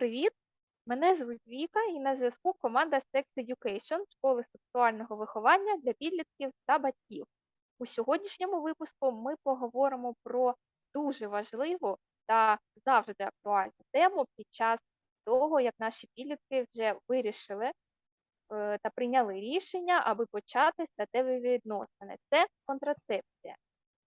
Привіт! Мене звуть Віка і на зв'язку команда Sex Education школи сексуального виховання для підлітків та батьків. У сьогоднішньому випуску ми поговоримо про дуже важливу та завжди актуальну тему під час того, як наші підлітки вже вирішили е, та прийняли рішення, аби почати статеві відносини. Це контрацепція.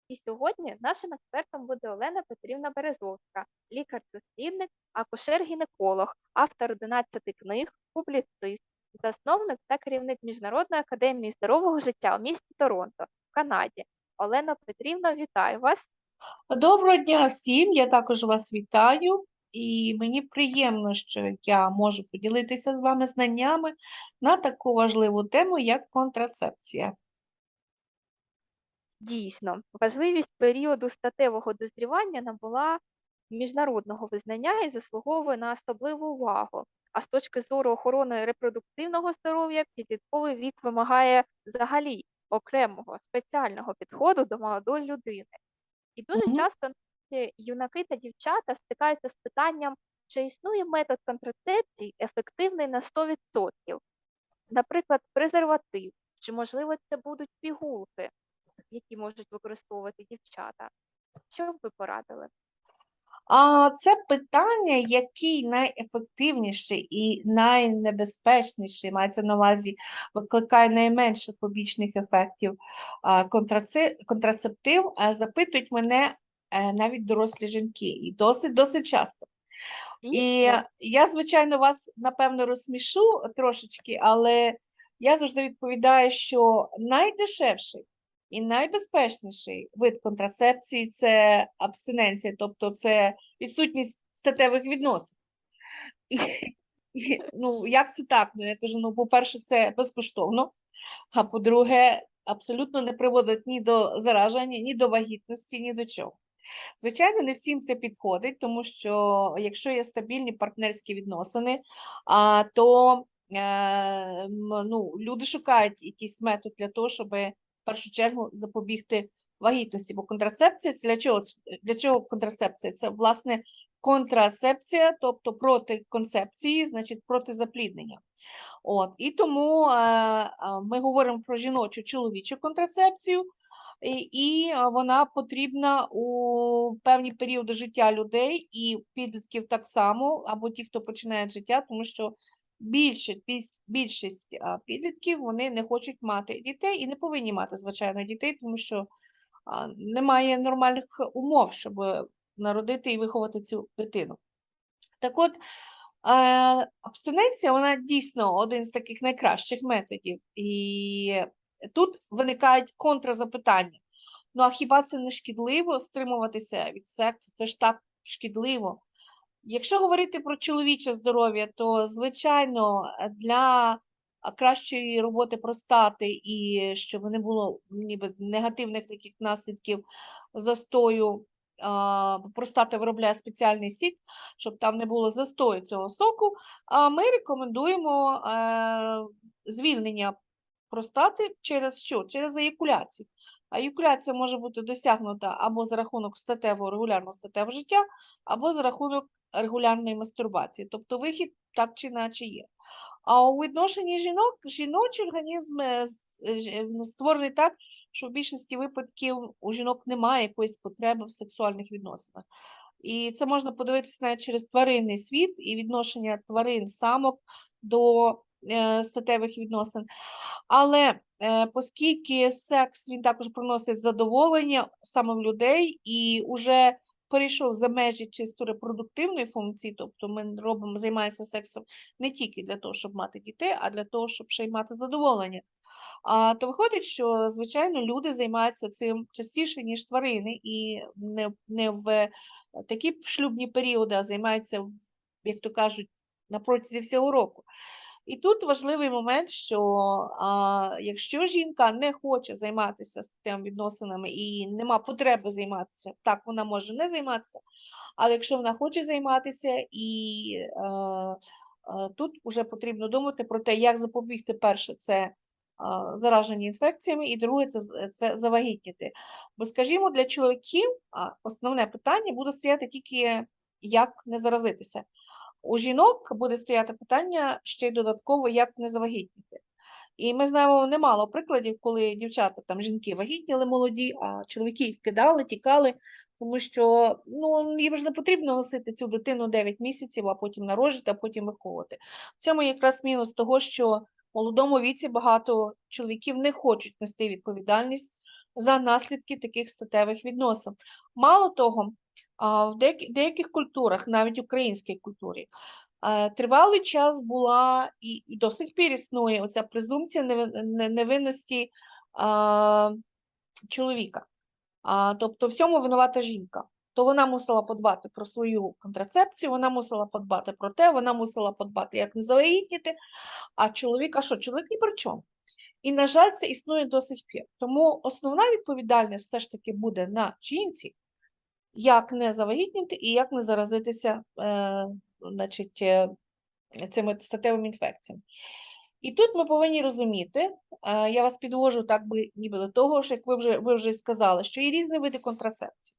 І сьогодні нашим експертом буде Олена Петрівна Березовська, лікар-дослідник, акушер-гінеколог, автор 11 книг, публіцист, засновник та керівник Міжнародної академії здорового життя у місті Торонто, в Канаді. Олена Петрівна, вітаю вас. Доброго дня всім, я також вас вітаю, і мені приємно, що я можу поділитися з вами знаннями на таку важливу тему, як контрацепція. Дійсно, важливість періоду статевого дозрівання набула міжнародного визнання і заслуговує на особливу увагу. А з точки зору охорони репродуктивного здоров'я, підлітковий вік вимагає взагалі окремого спеціального підходу до молодої людини. І дуже Мгм. часто юнаки та дівчата стикаються з питанням, чи існує метод контрацепції ефективний на 100%. Наприклад, презерватив, чи можливо це будуть пігулки, які можуть використовувати дівчата. Що б ви порадили? А це питання, який найефективніший і найнебезпечніший, мається на увазі, викликає найменше побічних ефектів контрацептив, запитують мене е, навіть дорослі жінки, і досить досить часто. І я, звичайно, вас напевно розсмішу трошечки, але я завжди відповідаю, що найдешевший і найбезпечніший вид контрацепції це абстиненція, тобто це відсутність статевих відносин. І, і, ну, як це так? Ну, я кажу, ну, по-перше, це безкоштовно, а по-друге, абсолютно не приводить ні до зараження, ні до вагітності, ні до чого. Звичайно, не всім це підходить, тому що якщо є стабільні партнерські відносини, то е, ну, люди шукають якийсь метод для того, щоб першу чергу запобігти вагітності. Бо контрацепція це для чого? Для чого контрацепція? Це власне контрацепція, тобто проти концепції, значить проти запліднення. От, і тому е, е, ми говоримо про жіночу чоловічу контрацепцію, і, і е, вона потрібна у певні періоди життя людей і підлітків так само, або ті, хто починає життя, тому що більшість, більшість підлітків вони не хочуть мати дітей і не повинні мати, звичайно, дітей, тому що немає нормальних умов, щоб народити і виховати цю дитину. Так от, е, абстиненція, вона дійсно один з таких найкращих методів. І тут виникають контрзапитання. Ну, а хіба це не шкідливо стримуватися від сексу? Це ж так шкідливо. Якщо говорити про чоловіче здоров'я, то, звичайно, для кращої роботи простати і щоб не було ніби негативних таких наслідків застою, простата виробляє спеціальний сік, щоб там не було застою цього соку, а ми рекомендуємо е, звільнення простати через що? Через еякуляцію. А може бути досягнута або за рахунок статевого регулярного статевого життя, або за рахунок регулярної мастурбації. Тобто вихід так чи іначе є. А у відношенні жінок, жіночий організм е, е, ж- ну, створений так, що в більшості випадків у жінок немає якоїсь потреби в сексуальних відносинах. І це можна подивитися навіть через тваринний світ і відношення тварин, самок до е, статевих відносин. Але е, оскільки секс він також приносить задоволення саме в людей і вже перейшов за межі чисто репродуктивної функції, тобто ми робимо, займаємося сексом не тільки для того, щоб мати дітей, а для того, щоб ще й мати задоволення. А, то виходить, що звичайно люди займаються цим частіше, ніж тварини, і не, не в такі шлюбні періоди, а займаються, як то кажуть, на протязі всього року. І тут важливий момент, що а, якщо жінка не хоче займатися з тим відносинами і нема потреби займатися, так вона може не займатися, але якщо вона хоче займатися, і е, е, тут вже потрібно думати про те, як запобігти перше, це а, зараження інфекціями, і друге це, це завагітніти. Бо, скажімо, для чоловіків а, основне питання буде стояти тільки як не заразитися. У жінок буде стояти питання ще й додатково, як не завагітніти. І ми знаємо немало прикладів, коли дівчата, там жінки вагітніли молоді, а чоловіки їх кидали, тікали, тому що ну, їм ж не потрібно носити цю дитину 9 місяців, а потім народжувати, а потім виховувати. В цьому якраз мінус того, що в молодому віці багато чоловіків не хочуть нести відповідальність за наслідки таких статевих відносин. Мало того, в деяких культурах, навіть українській культурі, тривалий час була і до сих пір існує оця презумпція невинності чоловіка. Тобто всьому винувата жінка. То вона мусила подбати про свою контрацепцію, вона мусила подбати про те, вона мусила подбати, як не завагітніти, а чоловік, а що, чоловік ні при чому. І, на жаль, це існує до сих пір. Тому основна відповідальність все ж таки буде на жінці, як не завагітніти і як не заразитися е, значить, е, цими статевими інфекціями. І тут ми повинні розуміти, е, я вас підвожу так би ніби до того, що як ви вже, ви вже сказали, що є різні види контрацепції.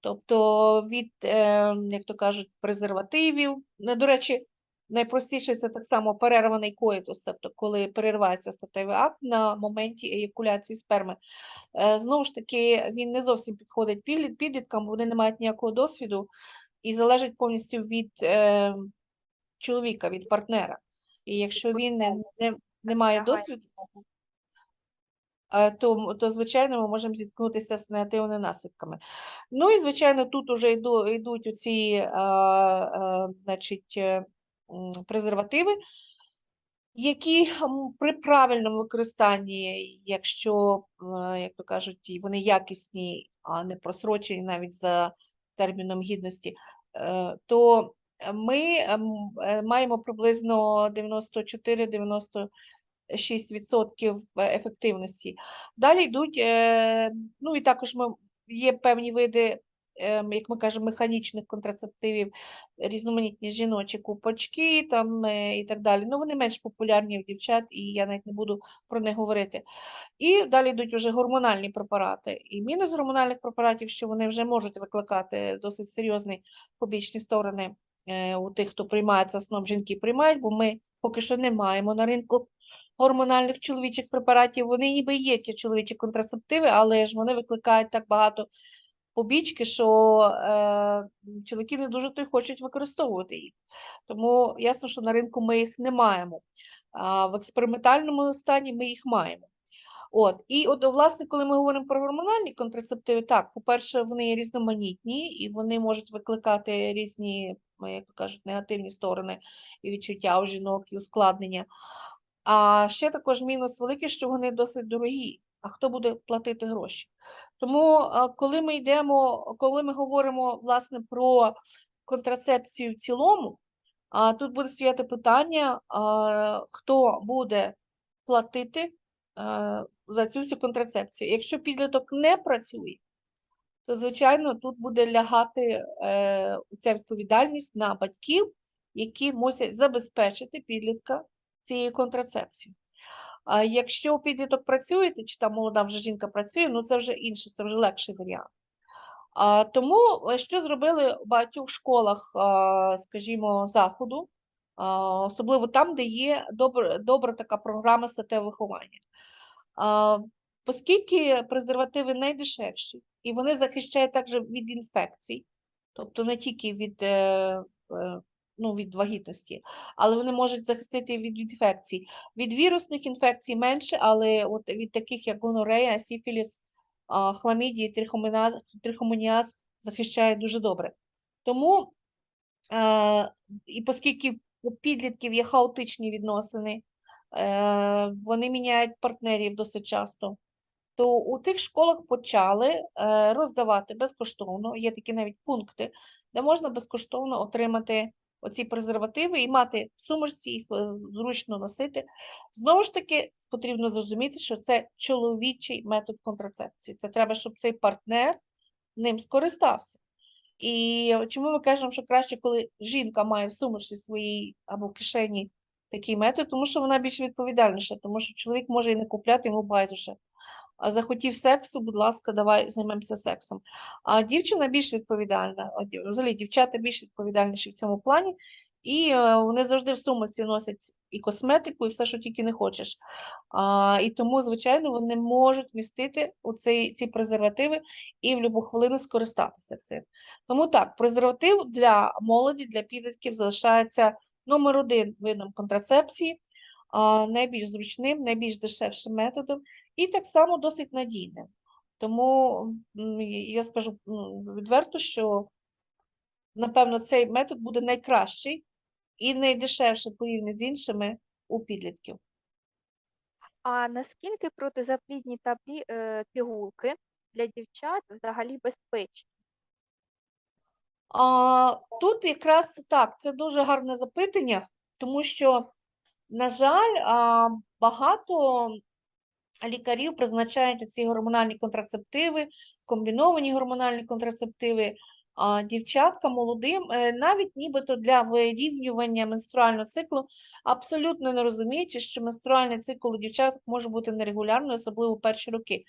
Тобто від, е, як то кажуть, презервативів. Ну, До речі, найпростіше це так само перерваний коїтус, тобто коли перервається статевий акт на моменті еякуляції сперми. Е, Знову ж таки, він не зовсім підходить підліт- підліткам, вони не мають ніякого досвіду і залежить повністю від е, чоловіка, від партнера. І якщо він не, не, не має досвіду, е, то, то, звичайно, ми можемо зіткнутися з негативними наслідками. Ну і, звичайно, тут вже йду, йдуть оці е, е, значить, е, презервативи, які при правильному використанні, якщо, е, як то кажуть, вони якісні, а не просрочені навіть за терміном гідності, е, то ми е, маємо приблизно 94-96% ефективності. Далі йдуть, ну і також ми, є певні види, як ми кажемо, механічних контрацептивів, різноманітні жіночі купочки там е, і так далі. Ну, вони менш популярні в дівчат, і я навіть не буду про них говорити. І далі йдуть вже гормональні препарати. І мінус гормональних препаратів, що вони вже можуть викликати досить серйозні побічні сторони е, у тих, хто приймає це основом жінки приймають, бо ми поки що не маємо на ринку гормональних чоловічих препаратів. Вони ніби є ті чоловічі контрацептиви, але ж вони викликають так багато побічки, що е, чоловіки не дуже то хочуть використовувати їх. Тому ясно, що на ринку ми їх не маємо. А в експериментальному стані ми їх маємо. От, і от, власне, коли ми говоримо про гормональні контрацептиви, так, по-перше, вони різноманітні і вони можуть викликати різні, як кажуть, негативні сторони і відчуття у жінок, і ускладнення. А ще також мінус великий, що вони досить дорогі. А хто буде платити гроші? Тому, коли ми йдемо, коли ми говоримо власне про контрацепцію в цілому, тут буде стояти питання, хто буде платити е, за цю всю контрацепцію. Якщо підліток не працює, то, звичайно, тут буде лягати е, ця відповідальність на батьків, які мусять забезпечити підлітка цією контрацепцією. А якщо підліток працює, чи там молода вже жінка працює, ну це вже інше, це вже легший варіант. А, тому е, що зробили у багатьох школах, а, скажімо, заходу, а, особливо там, де є добра, добра така програма статевого виховання. А, Оскільки презервативи найдешевші, і вони захищають також від інфекцій, тобто не тільки від, е, е, ну, від вагітності, але вони можуть захистити від інфекцій. Від вірусних інфекцій менше, але от від таких, як гонорея, сіфіліс, хламідії, трихомоніаз, трихомоніаз захищає дуже добре. Тому, е, і оскільки у підлітків є хаотичні відносини, е, вони міняють партнерів досить часто, то у тих школах почали е, роздавати безкоштовно, є такі навіть пункти, де можна безкоштовно отримати оці презервативи і мати в сумочці, їх е, зручно носити. Знову ж таки, потрібно зрозуміти, що це чоловічий метод контрацепції. Це треба, щоб цей партнер ним скористався. І чому ми кажемо, що краще, коли жінка має в сумочці своїй або в кишені такий метод, тому що вона більш відповідальніша, тому що чоловік може і не купляти, йому байдуже. Захотів сексу, будь ласка, давай займемося сексом. А дівчина більш відповідальна. Взагалі, дівчата більш відповідальніші в цьому плані. І е, вони завжди в сумці носять і косметику, і все, що тільки не хочеш. А, і тому, звичайно, вони можуть містити оцей, ці презервативи і в будь-яку хвилину скористатися цим. Тому так, презерватив для молоді, для підлітків залишається номер один видом контрацепції, найбільш зручним, найбільш дешевшим методом і так само досить надійним. Тому я скажу відверто, що напевно цей метод буде найкращий і найдешевший порівняно з іншими у підлітків. А наскільки протизаплідні таблі, е, пігулки для дівчат взагалі безпечні? А, тут якраз так, це дуже гарне запитання, тому що, на жаль, багато лікарів призначають ці гормональні контрацептиви, комбіновані гормональні контрацептиви, дівчаткам молодим, е, навіть нібито для вирівнювання менструального циклу, абсолютно не розуміючи, що менструальний цикл у дівчаток може бути нерегулярний, особливо перші роки.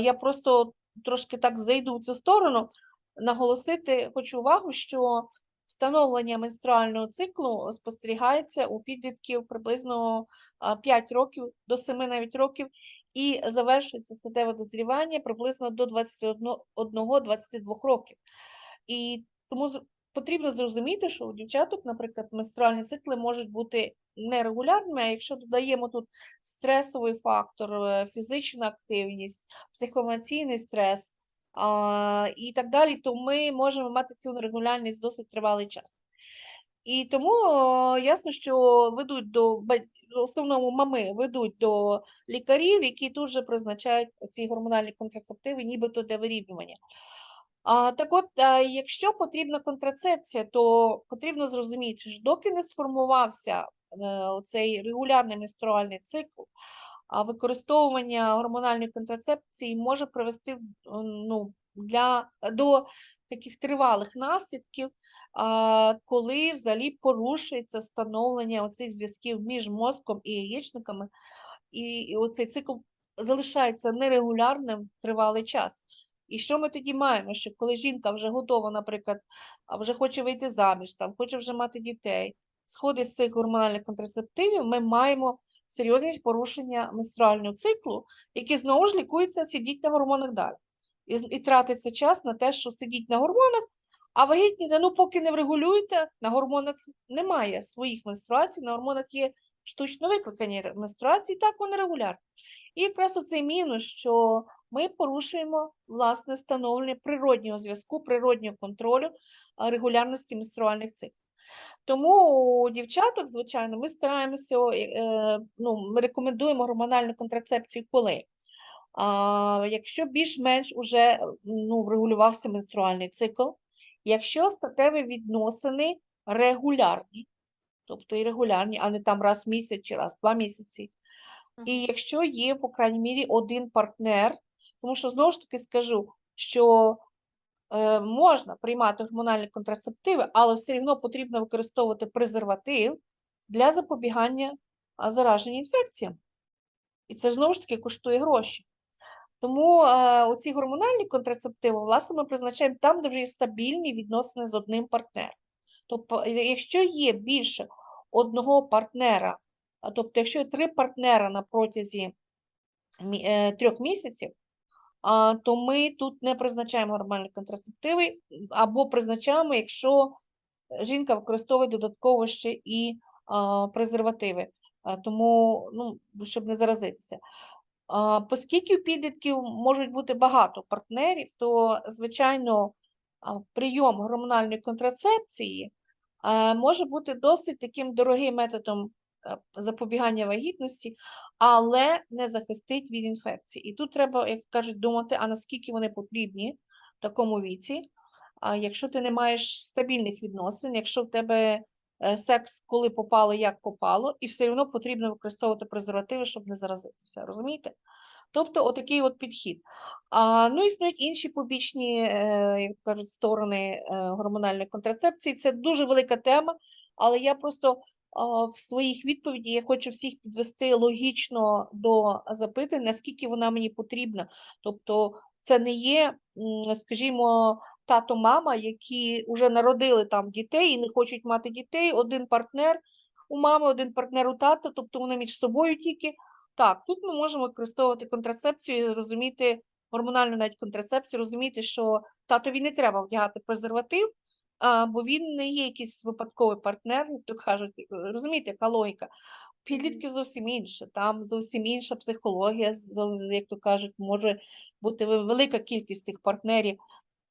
Я просто трошки так зайду в цю сторону, наголосити хочу увагу, що встановлення менструального циклу спостерігається у підлітків приблизно а, 5 років до 7 навіть років, і завершується статеве дозрівання приблизно до 21-22 років. І тому потрібно зрозуміти, що у дівчаток, наприклад, менструальні цикли можуть бути нерегулярними, а якщо додаємо тут стресовий фактор, е, фізична активність, психоемоційний стрес і так далі, то ми можемо мати цю нерегулярність досить тривалий час. І тому ясно, що ведуть до в основному мами ведуть до лікарів, які тут же призначають ці гормональні контрацептиви, нібито для вирівнювання. А, так от, а, якщо потрібна контрацепція, то потрібно зрозуміти, що доки не сформувався е, цей регулярний менструальний цикл, а використовування гормональної контрацепції може привести ну, для, до таких тривалих наслідків, коли взагалі порушується встановлення оцих зв'язків між мозком і яєчниками, і, оцей цикл залишається нерегулярним тривалий час. І що ми тоді маємо? Що коли жінка вже готова, наприклад, вже хоче вийти заміж, там, хоче вже мати дітей, сходить з цих гормональних контрацептивів, ми маємо серйозні порушення менструального циклу, які знову ж лікуються, сидіть на гормонах далі. І, і тратиться час на те, що сидіть на гормонах, а вагітні, ну поки не врегулюєте, на гормонах немає своїх менструацій, на гормонах є штучно викликані менструації, так вони регулярні. І якраз оцей мінус, що ми порушуємо власне встановлення природнього зв'язку, природнього контролю регулярності менструальних циклів. Тому у дівчаток, звичайно, ми стараємося, е, ну, ми рекомендуємо гормональну контрацепцію коли? А, якщо більш-менш уже ну, врегулювався менструальний цикл, якщо статеві відносини регулярні, тобто і регулярні, а не там раз в місяць чи раз в два місяці, і якщо є, по крайній мірі, один партнер, тому що знову ж таки скажу, що можна приймати гормональні контрацептиви, але все одно потрібно використовувати презерватив для запобігання зараженню інфекціям. І це знову ж таки коштує гроші. Тому е, оці гормональні контрацептиви, власне, ми призначаємо там, де вже є стабільні відносини з одним партнером. Тобто, е, якщо є більше одного партнера, тобто, якщо є три партнера на протязі е, трьох місяців, то ми тут не призначаємо гормональні контрацептиви, або призначаємо, якщо жінка використовує додатково ще і презервативи, тому, ну, щоб не заразитися. Оскільки у підлітків можуть бути багато партнерів, то, звичайно, прийом гормональної контрацепції е, може бути досить таким дорогим методом е, запобігання вагітності, але не захистить від інфекцій. І тут треба, як кажуть, думати, а наскільки вони потрібні в такому віці. Якщо ти не маєш стабільних відносин, якщо в тебе е, секс коли попало, як попало, і все одно потрібно використовувати презервативи, щоб не заразитися. Розумієте? Тобто отакий от підхід. А, ну, існують інші побічні, е, як кажуть, сторони е, гормональної контрацепції. Це дуже велика тема, але я просто в своїх відповіді я хочу всіх підвести логічно до запитань, наскільки вона мені потрібна. Тобто це не є, скажімо, тато, мама, які вже народили там дітей і не хочуть мати дітей, один партнер у мами, один партнер у тата, тобто вони між собою тільки. Так, тут ми можемо використовувати контрацепцію і розуміти, гормональну навіть контрацепцію, розуміти, що татові не треба вдягати презерватив, бо він не є якийсь випадковий партнер, як то кажуть, е, розумієте, яка логіка. Підлітків зовсім інше, там зовсім інша психологія, як то кажуть, може бути велика кількість тих партнерів.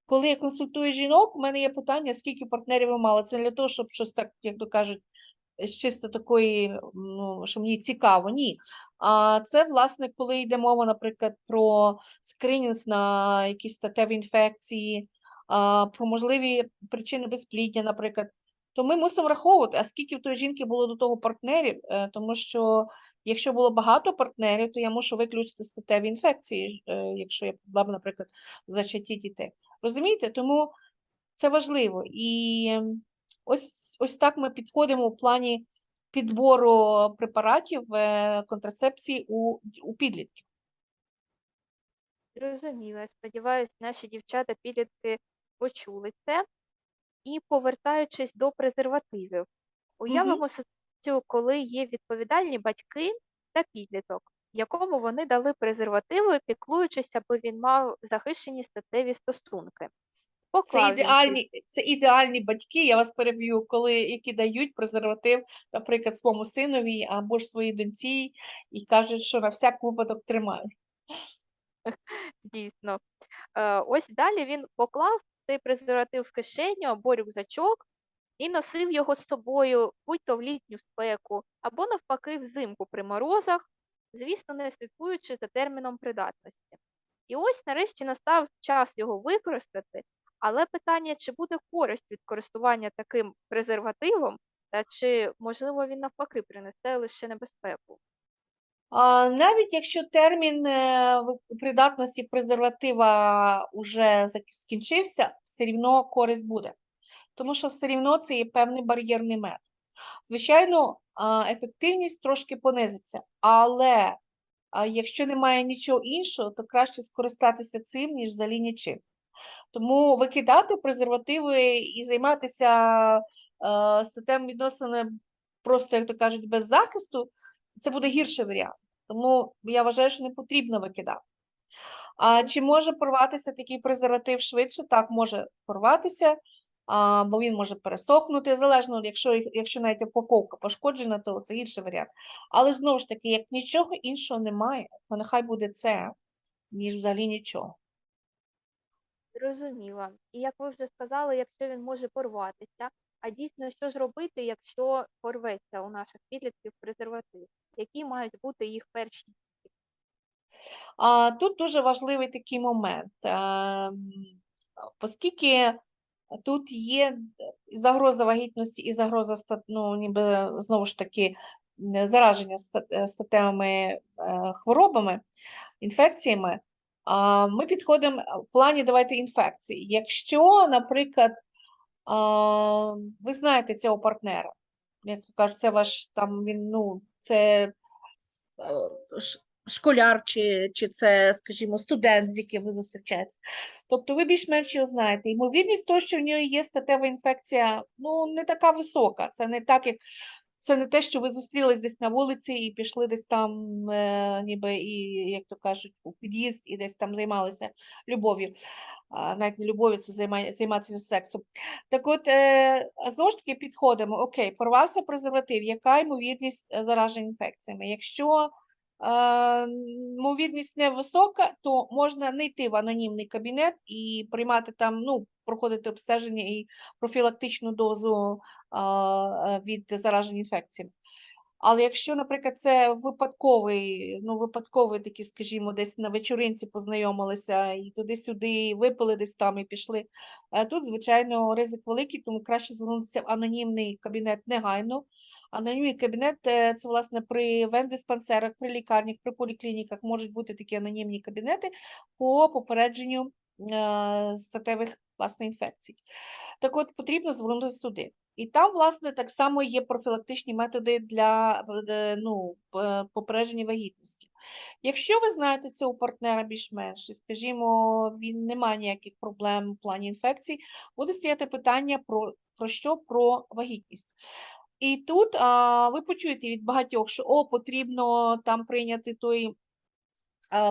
Коли я консультую жінок, у мене є питання, скільки партнерів ви мали. Це не для того, щоб щось так, як то кажуть, з чисто такої, ну, що мені цікаво, ні. А це, власне, коли йде мова, наприклад, про скринінг на якісь статеві інфекції, про можливі причини безпліддя, наприклад, то ми мусимо враховувати, а скільки в тої жінки було до того партнерів, е, тому що якщо було багато партнерів, то я мушу виключити статеві інфекції, е, якщо я була б, наприклад, в зачатті дітей. Розумієте? Тому це важливо. І ось, ось так ми підходимо в плані підбору препаратів е, контрацепції у, у підлітків. Зрозуміло. Сподіваюсь, наші дівчата-підлітки почули це. І повертаючись до презервативів, уявимо ситуацію, коли є відповідальні батьки та підліток, якому вони дали презервативи, піклуючись, аби він мав захищені статеві стосунки. Це він ідеальні, це ідеальні батьки, я вас переб'ю, коли які дають презерватив, наприклад, своєму синові або ж своїй доньці, і кажуть, що на всяк випадок тримають. Дійсно. Е, Ось далі він поклав цей презерватив в кишеню або рюкзачок і носив його з собою, будь то в літню спеку, або навпаки взимку при морозах, звісно, не слідкуючи за терміном придатності. І ось нарешті настав час його використати, але питання, чи буде користь від користування таким презервативом, та чи, можливо, він навпаки принесе лише небезпеку. Навіть якщо термін е, придатності презерватива вже скінчився, все рівно користь буде. Тому що все рівно це є певний бар'єрний метод. Звичайно, ефективність трошки понизиться, але якщо немає нічого іншого, то краще скористатися цим, ніж взагалі нічим. Тому викидати презервативи і займатися е, статевими відносинами просто, як то кажуть, без захисту, це буде гірший варіант. Тому я вважаю, що не потрібно викидати. А чи може порватися такий презерватив швидше? Так, може порватися, а, бо він може пересохнути, залежно, якщо, якщо навіть упаковка пошкоджена, то це інший варіант. Але знову ж таки, як нічого іншого немає, то нехай буде це, ніж взагалі нічого. Зрозуміла. І як ви вже сказали, якщо він може порватися, а дійсно, що ж робити, якщо порветься у наших підлітків презерватив? Які мають бути їх перші дії? Тут дуже важливий такий момент, ем, оскільки тут є загроза вагітності і загроза ну, ніби знову ж таки зараження е, статевими е, хворобами, інфекціями, ми підходимо в плані давайте інфекції. Якщо, наприклад, ви знаєте цього партнера, як кажуть, це ваш там він, ну, це е, школяр, чи, чи це, скажімо, студент, з яким ви зустрічаєтесь. Тобто ви більш-менш його знаєте. Ймовірність того, що в нього є статева інфекція, ну, не така висока. Це не так, як це не те, що ви зустрілись десь на вулиці і пішли десь там, е, ніби, і, як то кажуть, у під'їзд і десь там займалися любов'ю. Навіть не любов'ю, це займатися сексом. Так от, е, знову ж таки, підходимо. Окей, порвався презерватив, яка ймовірність е, зараження інфекціями? Якщо е, ймовірність невисока, то можна не йти в анонімний кабінет і приймати там, ну, проходити обстеження і профілактичну дозу від зараження інфекціями. Але якщо, наприклад, це випадковий, ну, випадковий такі, скажімо, десь на вечоринці познайомилися і туди-сюди випили десь там і пішли. е, Тут, звичайно, ризик великий, тому краще звернутися в анонімний кабінет негайно. Анонімний кабінет е, це, власне, при вендиспансерах, при лікарнях, при поліклініках можуть бути такі анонімні кабінети по попередженню е, статевих власне інфекцій. Так от потрібно звернутися туди. І там, власне, так само є профілактичні методи для е, ну, попередження вагітності. Якщо ви знаєте цього партнера більш-менш, скажімо, він не має ніяких проблем в плані інфекцій, буде стояти питання про, про що? Про вагітність. І тут а, ви почуєте від багатьох, що о, потрібно там прийняти той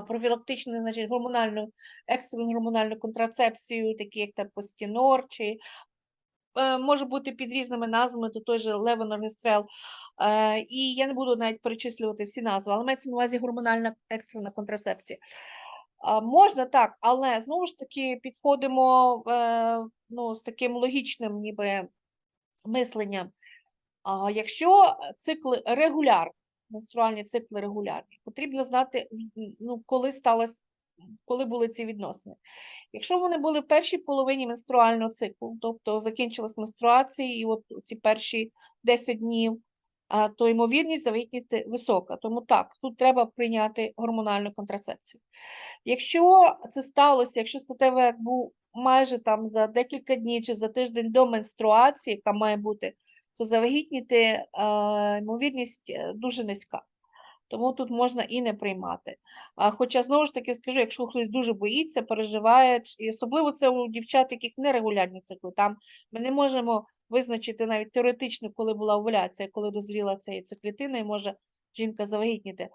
профілактичну, значить, гормональну, екстрену гормональну контрацепцію, такі як тепостінор, чи е, може бути під різними назвами, то той же левоноргестрел. Е, і я не буду навіть перечислювати всі назви, але мається на увазі гормональна екстрена контрацепція. Можна так, але знову ж таки підходимо е, ну, з таким логічним ніби мисленням. Якщо цикли регулярні, менструальні цикли регулярні, потрібно знати, ну, коли сталося, коли були ці відносини. Якщо вони були в першій половині менструального циклу, тобто закінчилась менструація, і от ці перші 10 днів, то ймовірність завагітніти висока. Тому так, тут треба прийняти гормональну контрацепцію. Якщо це сталося, якщо статевий був майже там за декілька днів чи за тиждень до менструації, яка має бути, то завагітніти е, ймовірність е, дуже низька. Тому тут можна і не приймати. Хоча, знову ж таки, скажу, якщо хтось дуже боїться, переживає, і особливо це у дівчат, яких нерегулярні цикли, там ми не можемо визначити навіть теоретично, коли була овуляція, коли дозріла ця яйцеклітина, і може жінка завагітніти.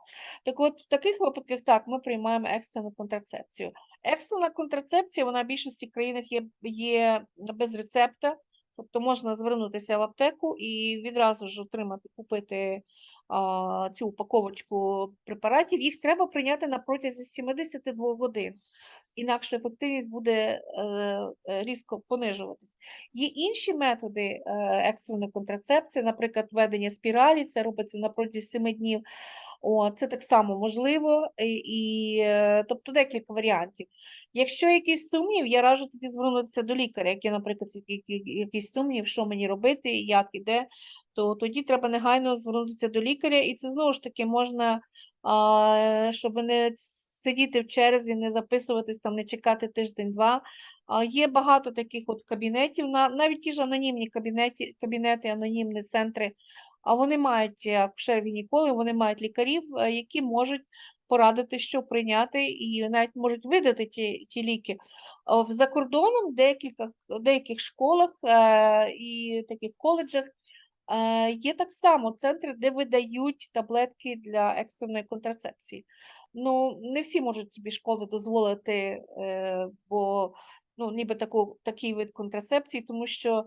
Так от в таких випадках так, ми приймаємо екстрену контрацепцію. Екстрена контрацепція, вона в більшості країнах є, є без рецепта, тобто можна звернутися в аптеку і відразу ж отримати, купити а, цю упаковочку препаратів. Їх треба прийняти на протязі 72 годин. Інакше ефективність буде е, е, різко понижуватись. Є інші методи е, екстреної контрацепції, наприклад, введення спіралі, це робиться на протязі 7 днів. О, це так само можливо, і, і, е, тобто декілька варіантів. Якщо якийсь сумнів, я раджу тоді звернутися до лікаря, який, наприклад, якийсь сумнів, що мені робити, як і де, то тоді треба негайно звернутися до лікаря, і це знову ж таки можна, а, щоб не сидіти в черзі, не записуватись там, не чекати тиждень-два. Є багато таких от кабінетів, на- навіть ті ж анонімні кабінети, кабінети, анонімні центри, а вони мають акушер-гінекологи, вони мають лікарів, е, які можуть порадити, що прийняти, і навіть можуть видати ті, ті ліки. За кордоном в деяких, деяких школах е, і таких коледжах е, є так само центри, де видають таблетки для екстреної контрацепції. Ну, не всі можуть собі школи дозволити, е, бо ну, ніби таку, такий вид контрацепції, тому що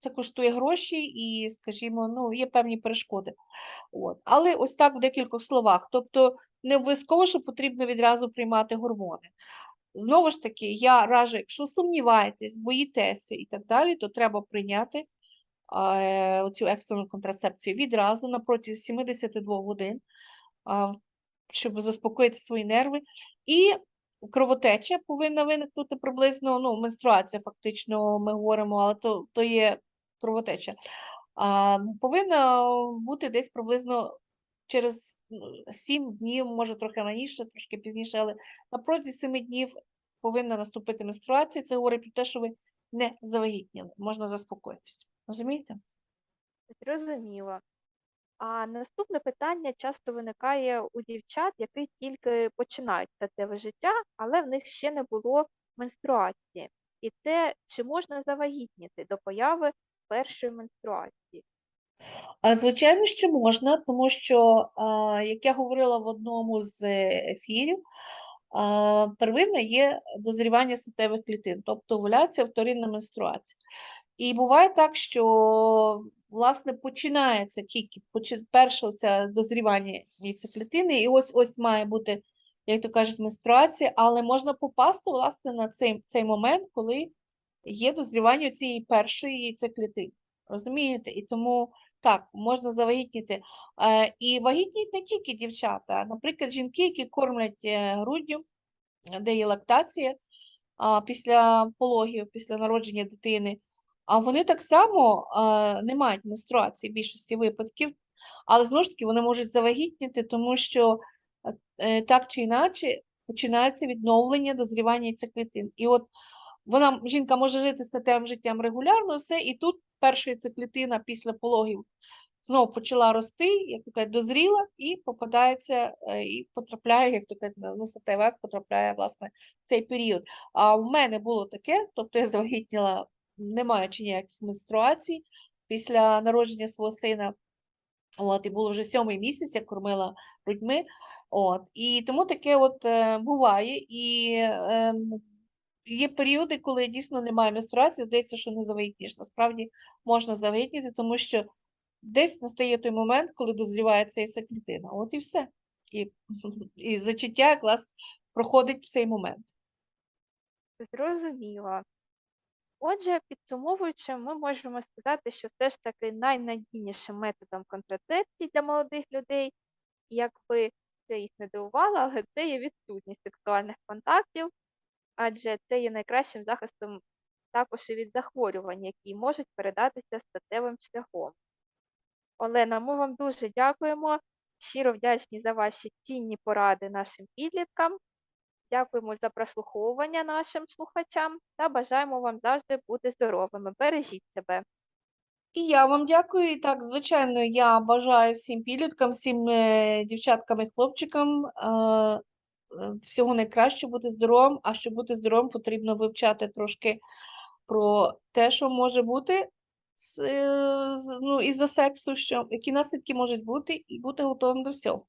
це коштує гроші і, скажімо, ну, є певні перешкоди. От. Але ось так в декількох словах. Тобто не обов'язково, що потрібно відразу приймати гормони. Знову ж таки, я раджу, якщо сумніваєтесь, боїтеся і так далі, то треба прийняти е, цю екстрену контрацепцію відразу на протязі 72 годин, а, щоб заспокоїти свої нерви. І кровотеча повинна виникнути приблизно, ну, менструація, фактично, ми говоримо, але то, то є кровотеча. Повинна бути десь приблизно через ну, 7 днів, може трохи раніше, трошки пізніше, але на протязі 7 днів повинна наступити менструація. Це говорить про те, що ви не завагітніли, можна заспокоїтися. Розумієте? Зрозуміло. А наступне питання часто виникає у дівчат, які тільки починають статеве життя, але в них ще не було менструації. І це чи можна завагітніти до появи першої менструації? Звичайно, що можна, тому що, як я говорила в одному з е, ефірів, первинне є дозрівання статевих клітин, тобто овуляція, вторинна менструація. І буває так, що власне починається тільки перше це дозрівання яйцеклітини, і ось ось має бути, як то кажуть, менструація, але можна попасти власне на цей, цей момент, коли є дозрівання цієї першої яйцеклітини. Розумієте? І тому так, можна завагітніти. Е, І вагітніють не тільки дівчата, наприклад, жінки, які кормлять е, груддю, де є лактація після пологів, після народження дитини, а вони так само не мають менструації в більшості випадків, але знову ж таки вони можуть завагітніти, тому що е, е, так чи інакше починається відновлення дозрівання яйцеклітин. І от вона, жінка може жити статевим життям регулярно, все, і тут перша яйцеклітина після пологів знову почала рости, як то кажуть, дозріла і попадається, е, і потрапляє, як то кажуть, ну, статевий акт потрапляє, власне, в цей період. А в мене було таке, тобто я завагітніла, не маючи ніяких менструацій, після народження свого сина. От, і було вже сьомий місяць, я кормила грудьми. От, і тому таке от е, буває. І е, є періоди, коли дійсно немає менструації, здається, що не завагітніш. Насправді можна завагітніти, тому що десь настає той момент, коли дозріває ця яйцеклітина. От і все. І, і зачаття якраз проходить в цей момент. Зрозуміло. Отже, підсумовуючи, ми можемо сказати, що все ж таки найнадійнішим методом контрацепції для молодих людей, якби це їх не дивувало, але це є відсутність сексуальних контактів, адже це є найкращим захистом також і від захворювань, які можуть передатися статевим шляхом. Олена, ми вам дуже дякуємо. Щиро вдячні за ваші цінні поради нашим підліткам. Дякуємо за прослуховування нашим слухачам та бажаємо вам завжди бути здоровими. Бережіть себе. І я вам дякую. І так, звичайно, я бажаю всім підліткам, всім е, дівчаткам і хлопчикам е, всього найкраще бути здоровим. А щоб бути здоровим, потрібно вивчати трошки про те, що може бути з, е, ну, із-за сексу, що, які наслідки можуть бути, і бути готовим до всього.